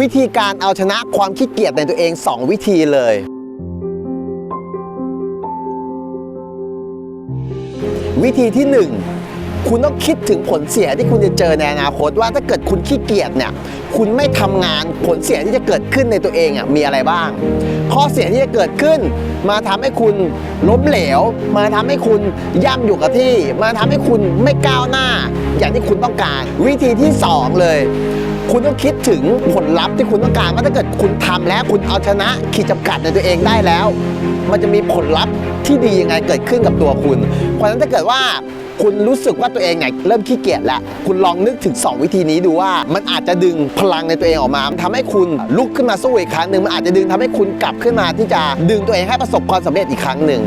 วิธีการเอาชนะความขี้เกียจในตัวเอง 2 วิธีเลย วิธีที่ 1 คุณต้องคิดถึงผลเสียที่คุณจะเจอในอนาคตว่าถ้าเกิดคุณขี้เกียจเนี่ยคุณไม่ทำงานผลเสียที่จะเกิดขึ้นในตัวเองอะมีอะไรบ้าง ข้อเสียที่จะเกิดขึ้น มาทำให้คุณล้มเหลว มาทำให้คุณย่ำอยู่กับที่ มาทำให้คุณไม่ก้าวหน้า อย่างที่คุณต้องการ วิธีที่สองเลย คุณต้องคิดถึงผลลัพธ์ที่คุณต้องการว่าถ้าเกิดคุณทำแล้วคุณเอาชนะขีดจำกัดในตัวเองได้แล้ว มันจะมีผลลัพธ์ที่ดียังไงเกิดขึ้นกับตัวคุณ เพราะฉะนั้นถ้าเกิดว่าคุณรู้สึกว่าตัวเองเนี่ยเริ่มขี้เกียจแล้ว คุณลองนึกถึง 2 วิธีนี้ดูว่า มันอาจจะดึงพลังในตัวเองออกมาทำให้คุณลุกขึ้นมาสู้อีกครั้งหนึ่งมันอาจจะดึงทำให้คุณกลับขึ้นมาที่จะดึงตัวเองให้ประสบความสำเร็จอีกครั้งหนึ่ง